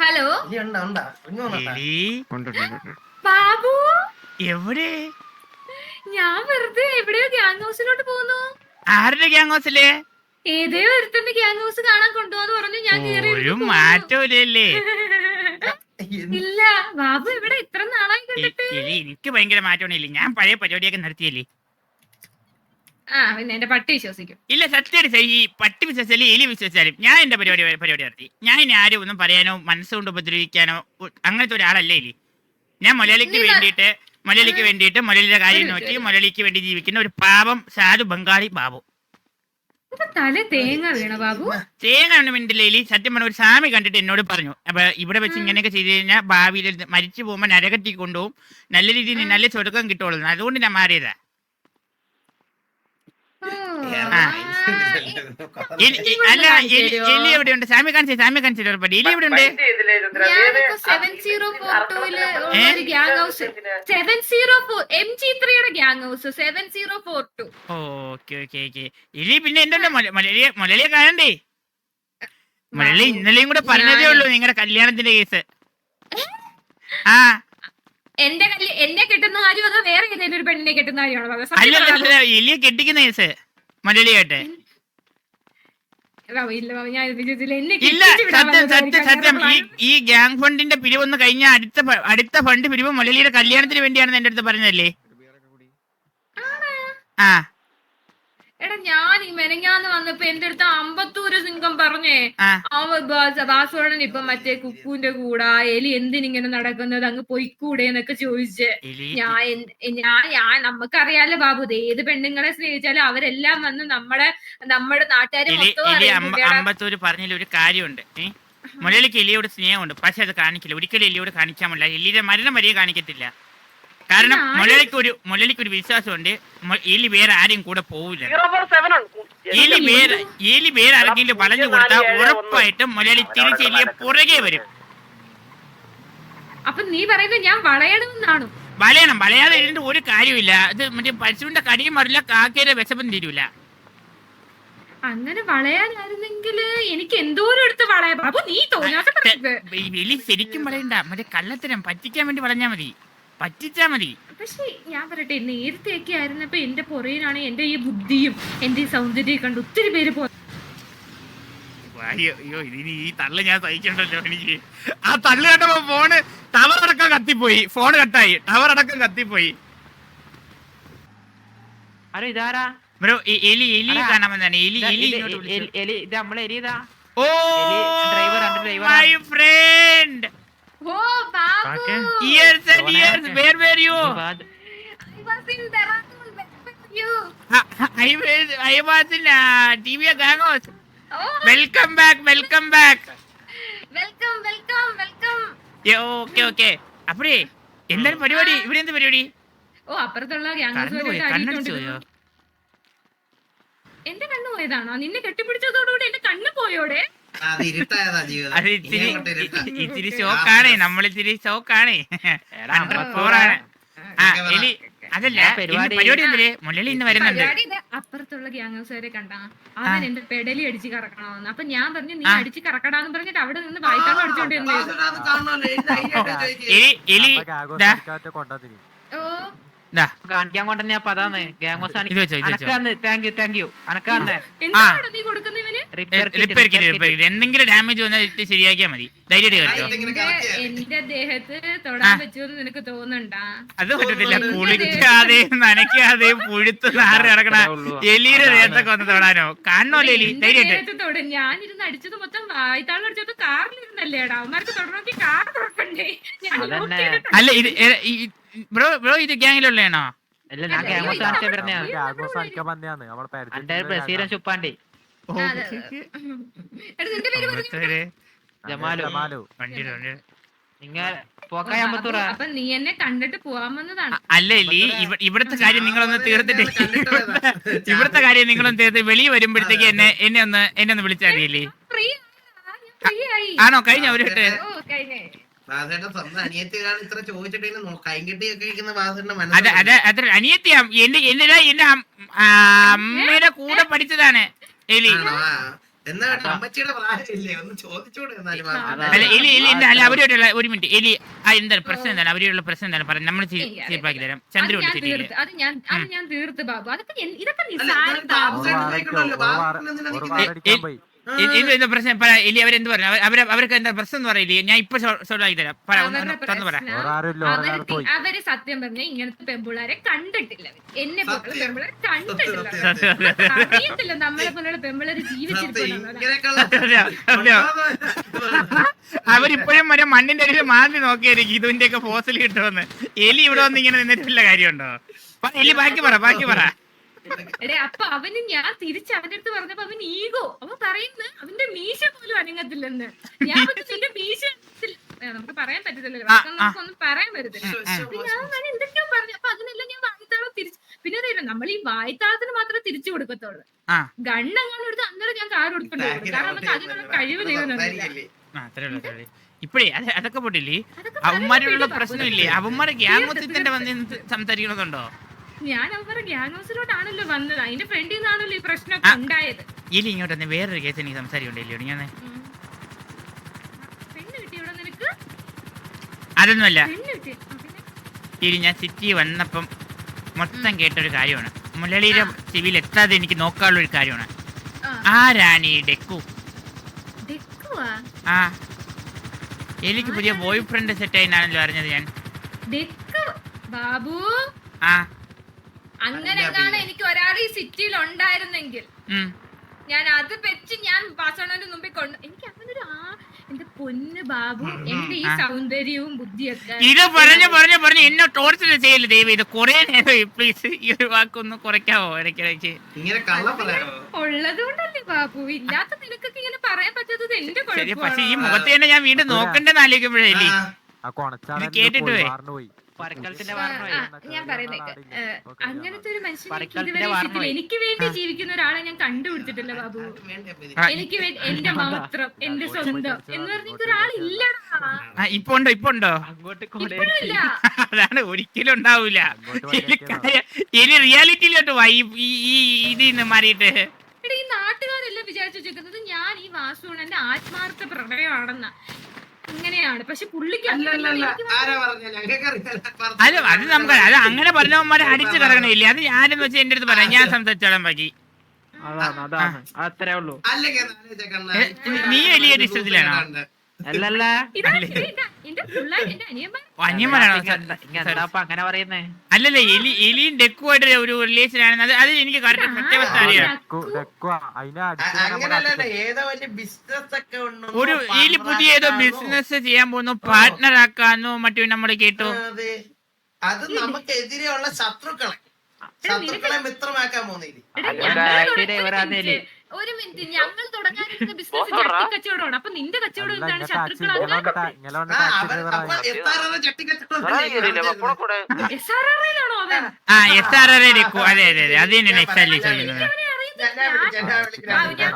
Hello. Babu? എവിടെ? ഞാൻ വെറുതെ എവിടെയോ ഗ്യാങ് ഹൗസിലോട്ട് പോകുന്നു ആരുടെ ഗ്യാങ് ഹൗസിൽ? ഏതേ ഒരുത്തന്റെ ഗ്യാങ് ഹൗസ് കാണാൻ കൊണ്ടുപോകാന്ന് പറഞ്ഞു ഞാൻ ഒരു മാറ്റമില്ലല്ലേ ഇല്ല ബാബു ഇവിടെ ഇത്ര നാളായി കണ്ടിട്ട്. എനിക്ക് ഭയങ്കര മാറ്റമൊന്നുമില്ല ഞാൻ പഴയ പരിപാടിയൊക്കെ നിർത്തിയല്ലേ ആ പിന്നെ എന്റെ പട്ടി വിശ്വസിക്കും. ഇല്ല സത്യം ഈ പട്ടി വിശ്വസിച്ചാലും എലി വിശ്വസിച്ചാലും ഞാൻ എന്റെ പരിപാടി പരിപാടി നടത്തി. ഞാൻ ഇനി ആരും ഒന്നും പറയാനോ മനസ്സുകൊണ്ട് ഉപദ്രവിക്കാനോ അങ്ങനത്തെ ഒരാളല്ലേ എലി. ഞാൻ മലയാളിക്ക് വേണ്ടിയിട്ട് മലയാളിക്ക് വേണ്ടിയിട്ട് മലയാളിയുടെ കാര്യം നോക്കി. മലയാളിക്ക് വേണ്ടി ജീവിക്കുന്ന ഒരു പാപം സാധു ബംഗാളി ബാബു. തല തേങ്ങ വീണ ബാബു? തേങ്ങ മിണ്ടില്ല സത്യം പറഞ്ഞ ഒരു സ്വാമി കണ്ടിട്ട് എന്നോട് പറഞ്ഞു. അപ്പൊ ഇവിടെ വെച്ച് ഇങ്ങനെയൊക്കെ ചെയ്ത് കഴിഞ്ഞാൽ ഭാവിയിൽ മരിച്ചു പോകുമ്പോൾ നരകത്തിൽ കൊണ്ടുപോകും നല്ല രീതിയിൽ നല്ല സ്വർഗം കിട്ടുള്ളൂ. അതുകൊണ്ട് ഞാൻ മാറിയതാ ഓ, കേരള ആ. എലി- എ- ഇവിടെ അല്ല എലി എവിടെയുണ്ട്? സ്വാമി കാണിച്ചു സാമി കാണിച്ചു ഉറപ്പായിട്ട് എലി എവിടെ ഉണ്ട് ഞാനിപ്പോ സെവൻ സീറോ ഫോർ ടൂൽ ഉള്ള ഒരു gang house seven zero four M G ത്രീയുടെ gang house seven zero four two okay okay okay. എലി പിന്നെ എന്തുണ്ട്? മലയാളിയെ മലയാളിയെ കാണണ്ടേ? മലയാളി ഇന്നലെയും കൂടെ പറഞ്ഞതേ ഉള്ളൂ നിങ്ങളുടെ കല്യാണത്തിന്റെ കേസ്. ആ. എന്റെ കല്യ എന്നെ കെട്ടുന്ന കാര്യം അതോ വേറെ ഏതെങ്കിലും ഒരു പെണ്ണിനെ കിട്ടുന്ന കാര്യമാണോ എലിയെ കെട്ടിക്കുന്ന കേസ്. മലയാളിയായിട്ട്. ഇല്ല സത്യം സത്യം സത്യം. ഈ ഗ്യാങ് ഫണ്ടിന്റെ പിരിവൊന്ന് കഴിഞ്ഞ അടുത്ത അടുത്ത ഫണ്ട് പിരിവ് മലയാളിയുടെ കല്യാണത്തിന് വേണ്ടിയാണെന്ന് എന്റെ അടുത്ത് പറഞ്ഞതല്ലേ? ആ. എടാ ഞാൻ ഈ മെനങ്ങാന്ന് വന്നപ്പോ എന്റെ അടുത്ത് അമ്പത്തൂര് സിംഗം പറഞ്ഞേ. ബാസുവണ്ണൻ ഇപ്പൊ മറ്റേ കുക്കുവിന്റെ കൂടെ എലി എന്തിനിങ്ങനെ നടക്കുന്നത് അങ്ങ് പൊയ്ക്കൂടെ എന്നൊക്കെ ചോദിച്ച്. ഞാൻ ഞാൻ ഞാൻ നമുക്കറിയാലോ ബാബു ഏത് പെണ്ണുങ്ങളെ സ്നേഹിച്ചാലും അവരെല്ലാം വന്ന് നമ്മുടെ നമ്മുടെ നാട്ടുകാരെ എലി മൊത്തം അമ്പത്തൂര് പറഞ്ഞതിൽ ഒരു കാര്യമുണ്ട്? മുരളിക്ക് എലിയോട് സ്നേഹമുണ്ട് പക്ഷെ അത് കാണിക്കില്ല ഒരിക്കലും എലിയോട് കാണിക്കാൻ പറ്റില്ല എലിയുടെ മരണം വരെ കാണിക്കത്തില്ല. കാരണം മുലലിക്ക് ഒരു മുലലിക്ക് ഒരു വിശ്വാസമുണ്ട്. ഉണ്ട് എലി വേറെ ആരെയും കൂടെ പോവില്ല എലി വേറെ എലി വേറെ ആരെങ്കിലും പറഞ്ഞു കൊടുത്താൽ ഉറപ്പായിട്ടും മുലലി തിരിച്ച് എലിയെ പുറകെ വരും. അപ്പൊ നീ പറയുന്നത് ഞാൻ വളയണമെന്നാണോ വലയണം വലയാതെ ഇരുന്നിട്ട് ഒരു കാര്യമില്ല ഇത് മറ്റേ പശുവിന്റെ കടിയും മറില്ല കാക്കയുടെ വിശപ്പം തീരൂല. അങ്ങനെ വളയാനായിരുന്നെങ്കിൽ എനിക്ക് എന്തോരം എടുത്ത് വളയാ? ബാബു നീ തോന്നാത്ത ശരിക്കും വളയണ്ട. മറ്റേ കള്ളത്തരം പറ്റിക്കാൻ വേണ്ടി വളഞ്ഞാ മതി. പറ്റിച്ചാ മതി. പക്ഷേ ഞാൻ പറയട്ടെ നേരത്തെയൊക്കെ ആയിരുന്നപ്പോ എന്റെ പുറയിലാണ് എന്റെ ഈ ബുദ്ധിയും എന്റെ ഈ സൗന്ദര്യം കണ്ട് ഒത്തിരി പേര് പോ അയ്യോ അയ്യോ ഇതിന് ഈ തള്ളു ഞാൻ സഹിക്കണ്ടല്ലോ എനിക്ക്. ആ തള്ളു കണ്ടപ്പോ ഫോണ് ടവർ അടക്കം കത്തിപ്പോയി. ഫോൺ കട്ടായി. ടവർ അടക്കം കത്തിപ്പോയി. ഹലോ ഇതാരാ? ബ്രോ എലി എലി കാണാമെന്നാണ് എലി എലി. എലി- ഇത് നമ്മളെ എലി ഇതാ ഓ driver driver my friend and ഓനെ ഇയേഴ്സ് കാക്കേ. വേർ വേർ യു ഈ വാത്- I was in Dehradun. Where were you? I was I was in TV ഗാങ്ങോസ് Oh, welcome back welcome back welcome, welcome, welcome. Okay okay. അപ്പഴേ എന്താണ് പരിപാടി? ഇവിടെ എന്ത് പരിപാടി? ഓ അപ്പുറത്തുള്ള എന്റെ കണ്ണു പോയതാണോ? നിന്നെ കെട്ടിപ്പിടിച്ചതോടുകൂടി എന്റെ കണ്ണ് പോയോടെ? അത് ഇത്തിരി ഷോക്കാണ് നമ്മൾ ഇത്തിരി ഷോക്കാണ് നമ്മളിത്തിരി ഷോക്കാണേ എടാ, നമ്മളെ ഫോറാണ് ആ എലി അതല്ല പരിപാടി- പരിപാടി എന്തേ മുരളി ഇന്ന് വരുന്നുണ്ട്. പരിപാടി അപ്പുറത്തുള്ള ഗ്യാങ്സുകാരെ കണ്ടാ. അവൻ എന്റെ പെടലി അടിച്ച് കറക്കണമെന്ന് അപ്പൊ ഞാൻ പറഞ്ഞു നീ അടിച്ചു കറക്കടാന്ന് പറഞ്ഞിട്ട് അവിടെ നിന്ന് വായിക്കാൻ അടിച്ചോണ്ടിരുന്നു ഓ. കാണിക്കാൻ കൊണ്ടന്നെ അപ്പൊ അതാണ് അനക്കാന്ന്. താങ്ക് യു താങ്ക് യു അനക്കാന്ന്. എന്താണ് നീ കൊടുക്കുന്ന? Repair repair kit repair kit എന്തെങ്കിലും ഡാമേജ് വന്നാൽ ഇട്ട് ശരിയാക്കിയാൽ മതി. ധൈര്യമായിട്ട് എന്റെ ദേഹത്ത് തൊടാൻ പറ്റുമെന്ന് നിനക്ക് തോന്നുന്നുണ്ടാ? അത് പറ്റത്തില്ല. ഓ, നനയ്ക്കാതെ പുഴുത്ത് നാറി നടക്കണ. എലിയുടെ ദേഹത്തൊക്കെ വന്ന് തൊടാനോ? കാണണോ എലി? ധൈര്യം ധൈര്യമായിട്ട്. ദേഹത്ത് തൊട് ഞാനിരുന്ന് അടിച്ചത് മൊത്തം വായ്ത്താളം അടിച്ചത് കാറിലിരുന്നല്ലേടാ അവന്മാർക്ക് തൊടണമെങ്കിൽ കാർ തുറക്കണ്ടേ. അല്ല ഇത് ബ്രോ ബ്രോ ഇത് ഗ്യാങ്ങിലുള്ളതാണോ? അല്ല ഞാൻ ബ്രസീലൻ ചുപ്പാണ്ടി നീ എന്നെ കണ്ടിട്ട് പോവാമെന്നതാണ് അല്ല ഇവിടുത്തെ കാര്യം നിങ്ങളൊന്ന് തീർത്തിട്ട് ഇവിടുത്തെ കാര്യം നിങ്ങളൊന്ന് തീർത്ത് വെളിയിൽ വരുമ്പോഴത്തേക്ക് എന്നെ എന്നെ ഒന്ന് എന്നെ ഒന്ന് വിളിച്ചാൽ മതിയല്ലേ ഫ്രീ ഫ്രീ ആയി. ആണോ? കഴിഞ്ഞ? ഒരു ഇട്ട് ഓ കഴിഞ്ഞേ. വാസുദേവന്റെ സ്വന്തം അനിയത്തിയാണ് ഇത്ര ചോദിച്ചിട്ട് കൈ കെട്ടിയൊക്കെ ഇരിക്കുന്ന വാസുദേവന്റെ അത് മനസ്സിൽ അത് അത് അനിയത്തിയാ എന്റെ എന്റെ അമ്മയുടെ കൂടെ പഠിച്ചതാണ്. എലി. എന്നാ അമ്മച്ചിയുടെ പ്രായമില്ലേ? ഒന്ന് ചോദിച്ചോടെ എന്നാലും എലി എലി അല്ല അവരോടുള്ള ഒരു മിനിറ്റ്. എലി എന്താണ്? പ്രശ്നം എന്താണ്? അവരോടുള്ള പ്രശ്നം എന്താണ്? പറയാം നമ്മൾ തീർപ്പാക്കി തരാം. ചന്ദ്ര അത് ഞാൻ അത് ഞാൻ തീർത്ത് ബാബു. അതൊക്കെ ഇതൊക്കെ എന്താ പ്രശ്നം പറ എലി അവരെന്ത് പറഞ്ഞു? അവർ- അവർ അവർക്ക് എന്താ പ്രശ്നം എന്ന് പറയില്ലേ? ഞാൻ ഇപ്പൊ സോൾവ് ആക്കി തരാം. പറ തുറന്ന് പറ. അവർ സത്യം പറഞ്ഞ ഇങ്ങനത്തെ പെമ്പിള്ളാരെ കണ്ടിട്ടില്ല. എന്നെ പോലുള്ള പെമ്പിള്ളാരെ കണ്ടിട്ടില്ല. അറിയത്തില്ല നമ്മളെ പോലുള്ള പെമ്പിള്ളേര് ഇങ്ങനെയൊക്കെയുള്ള അവരിപ്പോഴും വരെ മണ്ണിന്റെ അടിയിൽ മാന്തി നോക്കിയായിരിക്കും ഇതിന്റെ ഒക്കെ ഫോസിൽ കിട്ടുമെന്ന്. എലി ഇവിടെ വന്ന് ഇങ്ങനെ നിന്നിട്ടുള്ള കാര്യമുണ്ടോ? പറ, എലി ബാക്കി പറ ബാക്കി പറ. എടേ അപ്പൊ അവന് ഞാൻ തിരിച്ച് അവന്റെ അടുത്ത് പറഞ്ഞപ്പോ അവൻ ഈഗോ. അവൻ പറയുന്നു അവന്റെ മീശ പോലും അനങ്ങത്തില്ലെന്ന്. ഞാൻ നിന്റെ മീശ അനങ്ങത്തില്ല." ഏ, നമുക്ക് പറയാൻ പറ്റത്തില്ലല്ലോ. നമുക്കൊന്നും പറയാൻ പറ്റത്തില്ല. ഞാൻ എന്തൊക്കെയോ പറഞ്ഞു. അപ്പൊ അതിനെല്ലാം ഞാൻ വായിത്താളം തിരിച്ചു പിന്നെ അതല്ല നമ്മൾ ഈ വായിത്താളത്തിന് മാത്രമേ തിരിച്ചു കൊടുക്കത്തുള്ളൂ. ഗണ്ണങ്ങാനും എടുത്ത് അന്നേരം ഞാൻ കാർ കൊടുക്കേണ്ടി കാരണം നമുക്ക് അതിനുള്ള കഴിവ് ദൈവം ഇപ്പഴേ. അത് അതൊക്കെ പോട്ടില്ലേ അവന്മാരോടുള്ള പ്രശ്നമില്ലേ? അവന്മാരെ ഗ്യാങ്ങത്തിൽ തന്നെ വന്ന് സംസാരിക്കണതുണ്ടോ? ഞാൻ അവരുടെ ഗ്യാങ് ഹൗസിലോട്ടാണല്ലോ വന്നത്. അതിന്റെ ഫ്രണ്ടിൽ നിന്നാണല്ലോ ഈ പ്രശ്നമൊക്കെ ഉണ്ടായത്. എലി ഇങ്ങോട്ട് വന്ന് വേറൊരു കേസ് എനിക്ക് സംസാരിക്കണ്ടല്ലോ ഞാൻ അതൊന്നുമല്ല. ആ, ഞാൻ സിറ്റി വന്നപ്പം മൊത്തം കേട്ടൊരു കാര്യമാണ്. മുലളിയുടെ സിവിൽ എത്താതെ എനിക്ക് നോക്കാനുള്ള ഒരു കാര്യമാണ്. ആ, ആരാണ് ഈ ഡെക്കു? ആ. എനിക്ക് പുതിയ ബോയ് ഫ്രണ്ട് സെറ്റ് ആയിന്നാണല്ലോ അറിഞ്ഞത് ഞാൻ. ബാബു? ആ. അങ്ങനെ എനിക്ക് ഒരാൾ ഈ സിറ്റിയിൽ ഉണ്ടായിരുന്നെങ്കിൽ ഞാൻ അത് വെച്ച് ഞാൻ വാസണന്റെ മുമ്പിൽ കൊണ്ട് എനിക്ക് അങ്ങനൊരു ഒരു ആ എന്റെ പൊന്ന് ബാബു എന്റെ ഈ സൗന്ദര്യവും ബുദ്ധിയൊക്കെ. ഇത് പറഞ്ഞു പറഞ്ഞു പറഞ്ഞു എന്നെ ടോർച്ചർ ചെയ്യല്ലേ ദൈവം? ഇത് കൊറേ നേരം പ്ലീസ് ഈ ഒരു വാക്കൊന്ന് കുറയ്ക്കാവോ ഇടയ്ക്കിടയ്ക്ക്? ഉള്ളതുകൊണ്ടല്ലേ ബാബു? ഇല്ലാത്ത നിനക്കൊക്കെ ഇങ്ങനെ പറയാൻ പറ്റാത്തത് എന്റെ ശരി പക്ഷെ ഈ മുഖത്തേനെ മുഖത്ത് തന്നെ ഞാൻ വീണ്ടും നോക്കണ്ടെന്ന് ആലോചിക്കുമ്പോഴേ കേട്ടിട്ട് പോയി. ഞാൻ പറയുന്നേക്ക്. അങ്ങനത്തെ ഒരു മനുഷ്യൻ എനിക്ക് വേണ്ടി ജീവിക്കുന്ന ഒരാളെ ഞാൻ കണ്ടുപിടിച്ചിട്ടില്ല ബാബു. എനിക്ക് എന്റെ മാത്രം എന്റെ സ്വന്തം എന്ന് പറഞ്ഞ ഒരാളില്ലടാ ഇപ്പൊ ഉണ്ടോ? ഇപ്പൊ ഉണ്ടോ? അങ്ങോട്ട് ഇപ്പോഴും ഇല്ല അതാണ് ഒരിക്കലും ഉണ്ടാവൂല. ഇനി റിയാലിറ്റിയിലോട്ട് വാ. ഈ നിന്ന് മാറിയിട്ട്. ഈ നാട്ടുകാരെല്ലാം വിചാരിച്ചു വെച്ചിരിക്കുന്നത് ഞാൻ ഈ വാസുവാണ് എന്റെ ആത്മാർത്ഥ പ്രണയമാണെന്ന. ഇങ്ങനെയാണ്. പക്ഷെ പുള്ളിക്ക് അത് അത് നമുക്ക് അത് അങ്ങനെ പറഞ്ഞവന്മാരെ അടിച്ചു കിടക്കണില്ലേ അത് ആരെന്ന് വെച്ചാൽ എന്റെ അടുത്ത് പറയാം. ഞാൻ സംസാരിച്ചോളാം ബാക്കി. അതാണ് അതാണ്. അത്രേ ഉള്ളൂ. നീ വലിയ ഡിസ്റ്റൻസിലാണോ? അല്ലല്ല. അങ്ങനെ പറയുന്നേ. അല്ലല്ല എലി എലിയും ഡെക്കുമായിട്ട് ഒരു റിലേഷൻ ആണ് അത് എനിക്ക് കറക്റ്റ് സത്യാവസ്ഥ അറിയാം. ഒരു എലി പുതിയ ഏതോ ബിസിനസ് ചെയ്യാൻ പോകുന്നു പാർട്ട്ണർ ആക്കാന്നോ മറ്റു നമ്മൾ കേട്ടു. അത്. നമുക്കെതിരെയുള്ള ശത്രുക്കളെ. ശത്രുക്കളെ മിത്രമാക്കാൻ പോകുന്നില്ല ഒരു മിനിറ്റ്. ഞങ്ങൾ തുടങ്ങാനിരുന്ന ബിസിനസ് ജട്ടി കച്ചവടമാണ് അപ്പൊ നിന്റെ കച്ചവടം എന്താണ്? ശത്രുക്കളാണ് അതെ അതെ അതെ. അത് ചോദിക്കുന്നത്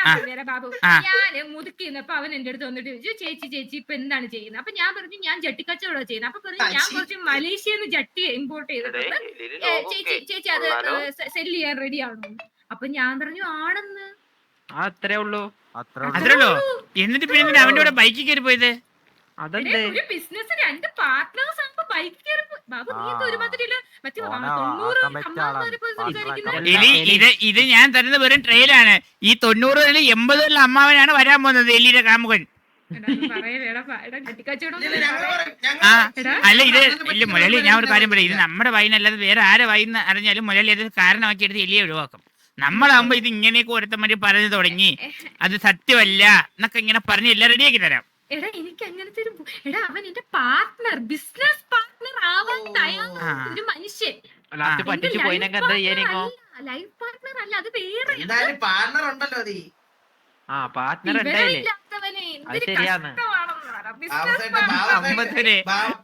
ആ. പറഞ്ഞുതരാം ബാബു ആ. ഞാൻ മുതുക്കിന്നപ്പോ അവൻ എന്റെ അടുത്ത് വന്നിട്ട് ചോദിച്ചു ചേച്ചി ചേച്ചി ഇപ്പൊ എന്താണ് ചെയ്യുന്നത്? അപ്പൊ ഞാൻ പറഞ്ഞു ഞാൻ ജട്ടിക്കച്ചവടം ചെയ്യുന്നത്. അപ്പൊ പറഞ്ഞു ഞാൻ. കുറച്ച് മലേഷ്യന്ന് ജട്ടി ഇമ്പോർട്ട് ചെയ്തിട്ടുണ്ട്. ചേച്ചി ചേച്ചി അത് സെൽ ചെയ്യാൻ റെഡി ആണോ അപ്പൊ ഞാൻ പറഞ്ഞു ആണെന്ന്. അത്രേ ഉള്ളൂ. അത്ര ഉള്ളൂ. എന്നിട്ട് പിന്നെ അവന്റെ കൂടെ ബൈക്കിൽ കയറി പോയത്? ഒരു ബിസിനസ് രണ്ട് പാർട്ട്നേഴ്സ് ആകുമ്പോ ബൈക്ക് കയറി പോ- ബാബു നീ ഇത് മറ്റേ തൊണ്ണൂറ് ഞാൻ തരുന്ന വെറും ട്രെയിലാണ് ഈ തൊണ്ണൂറ് എൺപത് അമ്മാവനാണ് വരാൻ പോകുന്നത് എലിയുടെ കാമുകൻ. അല്ല ഇത് ഇല്ല മുരളി ഞാൻ ഒരു കാര്യം പറയാം. ഇത്. നമ്മുടെ വൈനല്ലാതെ വേറെ ആരെ വൈന്ന് അറിഞ്ഞാലും മുരളി അത് കാരണമാക്കി എടുത്ത് എലിയെ ഒഴിവാക്കും. നമ്മളാകുമ്പോ ഇത് ഇങ്ങനെയൊക്കെ ഒരുത്തന്മാര് പറഞ്ഞു തുടങ്ങി. അത് സത്യമല്ല എന്നൊക്കെ ഇങ്ങനെ പറഞ്ഞ് എല്ലാം റെഡിയാക്കി തരാം. എടാ എനിക്ക് അങ്ങനത്തെ ഒരു എടാ അവൻ എന്റെ പാർട്ട്ണർ ബിസിനസ് പാർട്ട്ണർ ആവാൻ. തയ്യാറായ. ഒരു മനുഷ്യൻ. ലൈഫ് പാർട്ട്ണർ അല്ല അത് വേറെ എന്തായാലും പാർട്ണർ ഉണ്ടല്ലോ നീ. ആ പാർട്ട്ണർ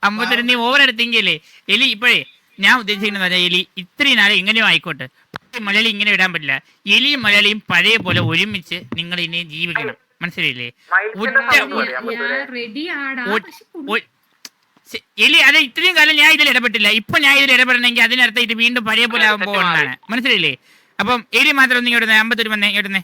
അമ്പത്തിന് നീ ഓവർ എടുത്തെങ്കിലേ എലി ഇപ്പഴേ ഞാൻ ഉദ്ദേശിക്കുന്നത് എലി ഇത്രയും നാളെ എങ്ങനെയും ആയിക്കോട്ടെ. പക്ഷേ മലയാളി ഇങ്ങനെ ഇടാൻ പറ്റില്ല. എലിയും മലയാളിയും പഴയ പോലെ ഒരുമിച്ച് നിങ്ങൾ ഇനി ജീവിക്കണം. മനസ്സിലായില്ലേ? എലി അത് ഇത്രയും കാലം ഞാൻ ഇതിൽ ഇടപെട്ടില്ല. ഇപ്പൊ ഞാൻ ഇതിൽ ഇടപെടണമെങ്കിൽ അതിനർത്ഥം ഇത് വീണ്ടും പഴയ പോലെ ആകാൻ പോകുന്നതാണ് മനസ്സിലായില്ലേ? അപ്പം എലി മാത്രം ഒന്ന് ഇങ്ങോട്ട് അമ്പത്തൊരു വന്നേ ഇങ്ങോട്ട്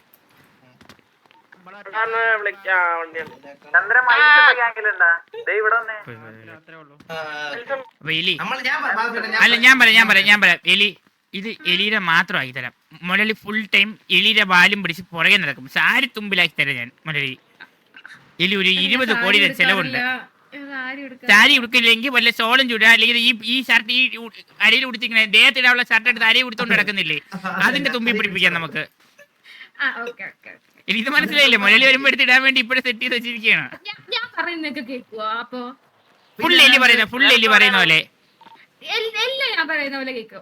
അല്ല ഞാൻ പറയാം ഞാൻ പറയാം ഞാൻ പറയാം. എലി ഇത് എലിയുടെ മാത്രമാക്കി തരാം. മുരളി ഫുൾ ടൈം എലിയുടെ വാലും പിടിച്ച് പുറകെ നടക്കും. സാരി തുമ്പിലാക്കി തരാം ഞാൻ മുരളി എലി ഒരു ഇരുപത് കോടിയുടെ. ചെലവുണ്ട്. സാരി ഉടുക്കില്ലെങ്കിൽ വല്ല ചോളം ചൂടാ അല്ലെങ്കിൽ ഈ ഈ ഷർട്ട് ഈ അരിയിൽ ഉടുത്തിങ്ങനെ ദേഹത്തിടാനുള്ള ഷർട്ട് എടുത്ത് അരയിൽ ഉടുത്തോണ്ട് നടക്കുന്നില്ലേ? അതിന്റെ തുമ്പി പിടിപ്പിക്കാം നമുക്ക്. എനിക്ക് മനസ്സിലായില്ല? മുരളി വരുമ്പോ എടുത്ത് ഇടാൻ വേണ്ടി ഇപ്പോഴും സെറ്റ് ചെയ്ത് വെച്ചിരിക്കുകയാണ് ഞാൻ- പറയുന്നൊക്കെ അപ്പൊ ഫുൾ എലി പറയുന്ന ഫുൾ എലി പറയുന്ന പോലെ. എല്ലാം ഞാൻ പറയുന്ന പോലെ കേക്കോ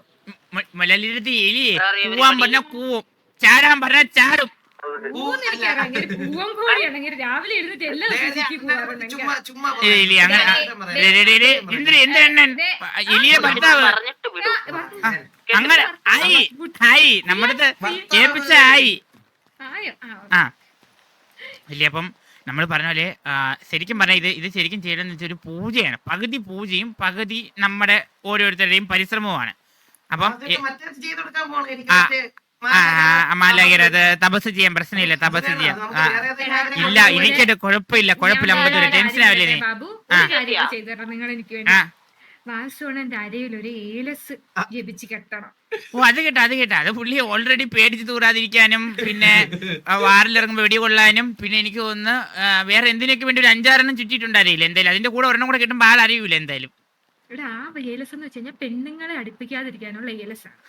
മുരളിയുടെ എലി. എലിയെ കൂവാൻ പറഞ്ഞ കൂവും ചാടാൻ പറഞ്ഞ ചാടും. അങ്ങനെ ഭർത്താവ്. ആയി ആയി. നമ്മുടെ ഏൽപ്പിച്ച ആയി. ആ ഇല്ല അപ്പം നമ്മൾ പറഞ്ഞ പോലെ ശരിക്കും പറഞ്ഞാൽ ഇത് ഇത് ശരിക്കും ചെയ്യണമെന്ന് വെച്ചാൽ ഒരു പൂജയാണ്. പകുതി പൂജയും പകുതി നമ്മുടെ ഓരോരുത്തരുടെയും പരിശ്രമവുമാണ്. അപ്പം മാലാകരത് തപസ് ചെയ്യാൻ പ്രശ്നമില്ല തപസ് ചെയ്യാം. ഇല്ല എനിക്കത് കുഴപ്പമില്ല കുഴപ്പമില്ല നമുക്ക് ടെൻഷൻ ആവില്ലേ ബാബു? നിങ്ങൾ എനിക്ക് വേണ്ടി. അരയിൽ ഒരു ഏലസ് ജപിച്ച് കെട്ടണം. ഓ അത് കേട്ടോ അത് കേട്ടോ. അത് പുള്ളി ഓൾറെഡി പേടിച്ച് തൂറാതിരിക്കാനും പിന്നെ വാറിലിറങ്ങുമ്പോൾ വെടി കൊള്ളാനും പിന്നെ എനിക്ക് തോന്നുന്നു വേറെ എന്തിനൊക്കെ വേണ്ടി ഒരു അഞ്ചാറെണ്ണം ചുറ്റിട്ടുണ്ടായിരില്ല എന്തായാലും. അതിന്റെ കൂടെ ഒരെണ്ണം കൂടെ കിട്ടുമ്പോൾ ആൾ അറിയൂല എന്തായാലും. ഇവിടെ ആ ഏലസ് എന്ന് വെച്ച് കഴിഞ്ഞാൽ പെണ്ണുങ്ങളെ അടുപ്പിക്കാതിരിക്കാനുള്ള ഏലസാണ്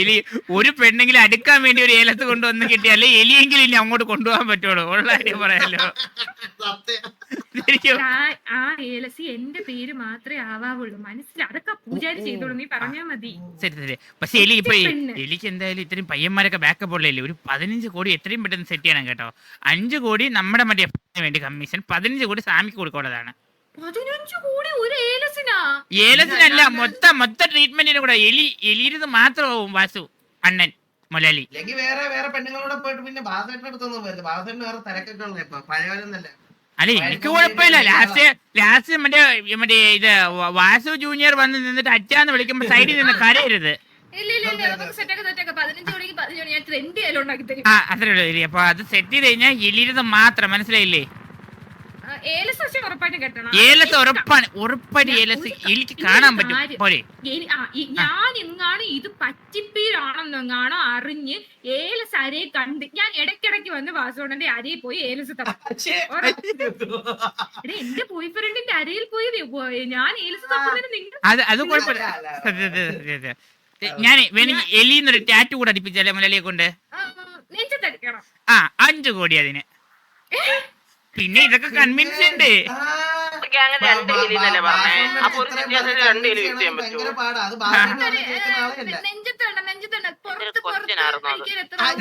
എലി. ഒരു പെണ്ണെങ്കിലും അടുക്കാൻ വേണ്ടി ഒരു ഏലത്ത് കൊണ്ടുവന്ന് കിട്ടിയാലേ എലിയെങ്കിലും ഇനി അങ്ങോട്ട് കൊണ്ടുപോകാൻ പറ്റുള്ളൂ. ഉള്ള കാര്യം പറയാലോ. സത്യം. ആ ഏലസി എന്റെ പേര് മാത്രമേ ആവാവുള്ളൂ. മനസ്സിലായി അതൊക്കെ പൂജാരി ചെയ്തോളൂ. നീ പറഞ്ഞാ മതി. ശരി ശരി. പക്ഷെ എലി ഇപ്പൊ എലിക്ക് എന്തായാലും ഇത്രയും പയ്യന്മാരൊക്കെ ബാക്കപ്പ് ഉള്ളല്ലേ ഒരു പതിനഞ്ച് കോടി എത്രയും പെട്ടെന്ന് സെറ്റ് ചെയ്യണം കേട്ടോ. അഞ്ചു കോടി നമ്മുടെ മറ്റേ വേണ്ടി കമ്മീഷൻ പതിനഞ്ച് കോടി സാമിക്ക് കൊടുക്കാനുള്ളതാണ്. പതിനഞ്ചു കോടി ഒരു ഏലസിനാ ഏലത്തിനല്ല മൊത്തം മൊത്തം ട്രീറ്റ്മെന്റിന് കൂടെ എലി എലിയിരുന്ന് മാത്രമാവും വാസു അണ്ണൻ മുലലി. ഇല്ലെങ്കിൽ വേറെ വേറെ പെണ്ണുങ്ങളോടെ പോയിട്ട് പിന്നെ ബാധേട്ടന്റെ അടുത്തൊന്നും പോയത്. ബാധേട്ടന് വേറെ തിരക്കൊക്കെ ഉള്ളത് ഇപ്പൊ പഴയവരൊന്നല്ല അല്ല എനിക്ക് കുഴപ്പമില്ല. ലാസ്റ്റ് ലാസ്റ്റ് മറ്റേ മറ്റേ ഇത് വാസു ജൂനിയർ വന്ന് നിന്നിട്ട് അച്ഛാന്ന് വിളിക്കുമ്പോ സൈഡിൽ നിന്ന് കരയരുത്. ഇല്ല ഇല്ല ഇല്ല നമുക്ക് സെറ്റാക്കി സെറ്റാക്കി പതിനഞ്ച് മണിക്ക് പതിനഞ്ച് മണി ഞാൻ ട്രെൻഡ് ആയാലും ഉണ്ടാക്കി തരും. ആ അത്രേ ഉള്ളൂ. എലി അപ്പൊ അത് സെറ്റ് ചെയ്ത് കഴിഞ്ഞാൽ എലിയിരുന്ന് മാത്രം മനസ്സിലായില്ലേ? ഏലസ് ഉറപ്പാണ്. ഉറപ്പായിട്ട് ഏലസ് എലിക്ക് കാണാൻ പറ്റും. പോരെ. ഞാൻ എങ്ങാണ് ഇത് പറ്റിപ്പീരാണെന്നെങ്ങാണോ അറിഞ്ഞ് ഏലസ് അരയെ കണ്ട് ഞാൻ ഇടയ്ക്കിടയ്ക്ക് വന്ന് വാസുകൊണ്ടന്റെ അരയിൽ പോയി ഏലസ് തപ്പും. എന്റെ ബോയ് ഫ്രണ്ടിന്റെ അരയിൽ പോയി ഞാൻ ഏലസ് തപ്പുന്നതിന് നിങ്ങൾ അത് അത് കുഴപ്പമില്ല. ഞാൻ വേണമെങ്കിൽ എലിന്നൊരു ടാറ്റു കൂടെ അടിപ്പിച്ചാലേ മലയാളിയെ കൊണ്ട്? ആ അഞ്ചു കോടി അതിന്. പിന്നെ ഇതൊക്കെ കൺവിൻസ് ഉണ്ട് രണ്ട് എലിന്നല്ലേ പറഞ്ഞേ അപ്പൊ ഒരു സിറ്റുവേഷനിൽ രണ്ട് കിലോ യൂസ് ചെയ്യാൻ പറ്റുമോ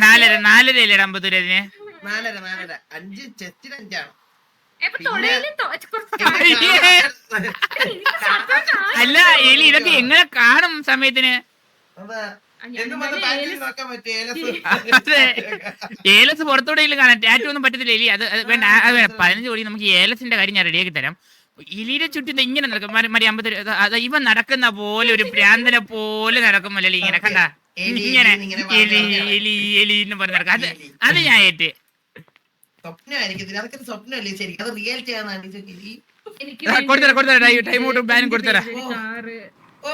നാലര നാലര അല്ലേ അമ്പത്തൂര് അതിന് നാലര നാലര അഞ്ച് ചെസ്റ്റിന് അഞ്ചാണ്. അല്ല എലി ഇതൊക്കെ എങ്ങനെ കാണും സമയത്തിന് ഏലസ് നോക്കാൻ പറ്റും ഏലസ്? അതെ. ഏലസ് പുറത്തോടെയും കാണാം ടാറ്റു ഒന്നും പറ്റത്തില്ല. എലി അത് വേണ്ട. പതിനഞ്ച് കോടി നമുക്ക് ഏലസിന്റെ കാര്യം ഞാൻ റെഡിയാക്കി തരാം. ഇലിയുടെ ചുറ്റും ഇങ്ങനെ നടക്കും. മരി- അമ്പത്തി അത് ഇവൻ നടക്കുന്ന പോലെ ഒരു ഭ്രാന്തനെ പോലെ നടക്കും അല്ലേ ഇങ്ങനെ കണ്ട? ഇങ്ങനെ എലി എലി എലി എന്ന് പറഞ്ഞ് നടക്കും. അത്. അത് ഞാൻ ഏറ്റ്. സ്വപ്നമായിരിക്കും അതൊക്കെ സ്വപ്നമല്ലേ ശരി അത് റിയാലിറ്റി ആണെന്നാണ്. എലി എനിക്ക് ആ, കൊടുത്തരാം, കൊടുത്തരാം. Time- out ഔട്ടും ബാനും കൊടുത്തരാം. ഓ.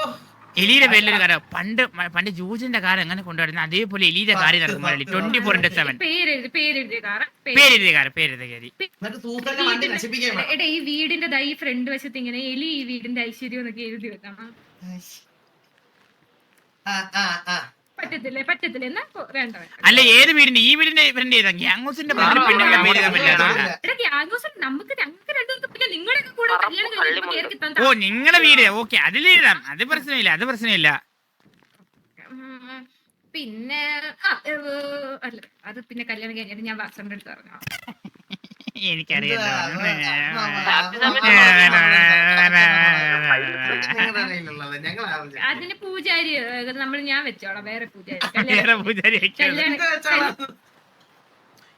എലിയുടെ പേരിലൊരു കാര്യം. പണ്ട് പണ്ട് ജൂജിന്റെ കാര്യം എങ്ങനെ കൊണ്ടുവരുന്ന അതേപോലെ എലിയുടെ കാര്യം നടക്കും Murali twenty four into seven പേരെഴുതി പേരെഴുതിയ കാര്യം. പേര് പേരെഴുതിയ ഈ വീടിന്റെ ദൈ ഫ്രണ്ട് വശത്ത് ഇങ്ങനെ എലി ഈ വീടിന്റെ ഐശ്വര്യം എന്നൊക്കെ എഴുതി വെക്കാം പറ്റത്തില്ലേ? പറ്റത്തില്ല? എന്നാ പോ- വേണ്ട വേണ്ട. അല്ല ഏത് വീടിന്റെ ഈ വീടിന്റെ ഇവരുടെ ഏതാ. എടാ ഗ്യാങ്കോസ് നമുക്ക് ഞങ്ങൾക്ക് രണ്ടുപേർക്ക് പിന്നെ നിങ്ങളൊക്കെ കൂടെ കല്യാണം കഴിഞ്ഞ് കേറി കിട്ടാൻ ഓ നിങ്ങളുടെ വീട്. ഓക്കെ അതിലെഴുതാം അത് പ്രശ്നമില്ല അത് പ്രശ്നമില്ല. പിന്നെ ആ ഏ, അല്ല അത് പിന്നെ കല്യാണം കഴിഞ്ഞിട്ട് ഞാൻ വാസന്റെ അടുത്ത് പറഞ്ഞു അതിന് പൂജാരി നമ്മൾ ഞാൻ വെച്ചോളാം വേറെ പൂജാരി വേറെ പൂജാരി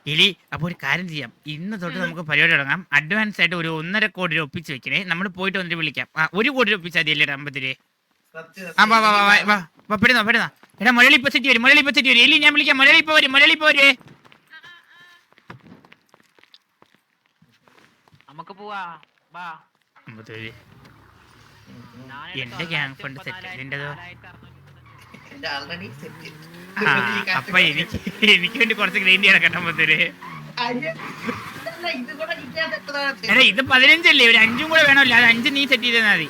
ഇനി അപ്പൊ ഒരു കാര്യം ചെയ്യാം ഇന്ന് തൊട്ട് നമുക്ക് പരിപാടി തുടങ്ങാം അഡ്വാൻസ് ആയിട്ട് ഒരു ഒന്നര കോടി രൂപ ഒപ്പിച്ച് വെക്കണേ നമ്മൾ പോയിട്ട് വന്നിട്ട് വിളിക്കാം ആ ഒരു കോടി രൂപ ഒപ്പിച്ചാൽ മതി അല്ലേ ആ വാ വാ വാ വാ, സത്യം. വാ വാ പെടുന്നോ പെടുന്നോ എടാ മുരളി ഇപ്പൊ സെറ്റ് വരും മുരളി ഇപ്പൊ സെറ്റ് വരും ഇല്ലേ ഞാൻ വിളിക്കാം മുരളി ഇപ്പൊ വരും മുരളി ഇപ്പൊ വരും നമുക്ക് പോവാ. ബാ അമ്പത്തേഴ്. എന്റെ ഗ്യാങ് ഫണ്ട് സെറ്റ് അപ്പൊ എനിക്ക് എനിക്ക് വേണ്ടി കുറച്ച് ഗ്രൈൻഡ് ചെയ്യണം അമ്പത്തൂര് ഇത് കൂടെ കിട്ടിയാൽ എടാ ഇത് പതിനഞ്ചല്ലേ? ഒരു അഞ്ചും കൂടെ വേണമല്ലോ. അത് അഞ്ച് നീ സെറ്റ് ചെയ്താൽ മതി.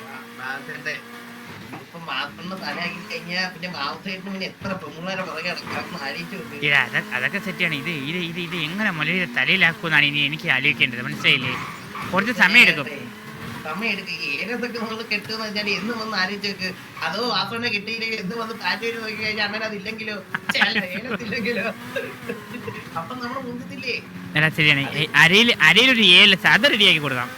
അതൊക്കെ സെറ്റ് സെറ്റാണ് ഇത് ഇത് ഇത് ഇത് എങ്ങനെ മലയുടെ തലയിലാക്കുമെന്നാണ് ഇനി എനിക്ക് ആലോചിക്കേണ്ടത്. മനസ്സിലായില്ലേ? കുറച്ച് സമയം എടുക്കും സമയം എടുക്കും ഏതൊക്കെ നമ്മൾ കെട്ടുന്ന വെച്ചാൽ എന്ന് വന്ന് ആലോചിച്ച് നോക്ക്. അതോ വാസവനെ കിട്ടിയില്ലെങ്കിൽ എന്ന് വന്ന് പാറ്റൂര് നോക്കി കഴിഞ്ഞാൽ അണ്ണൻ അതില്ലെങ്കിലോ? ഛെ, അല്ല ഏലത്തില്ലെങ്കിലോ? അപ്പൊ നമ്മൾ മുന്തില്ലേ എടാ ശരിയാണ്. അരയിൽ അരയിലൊരു ഏല അത് റെഡിയാക്കി കൊടുക്കാം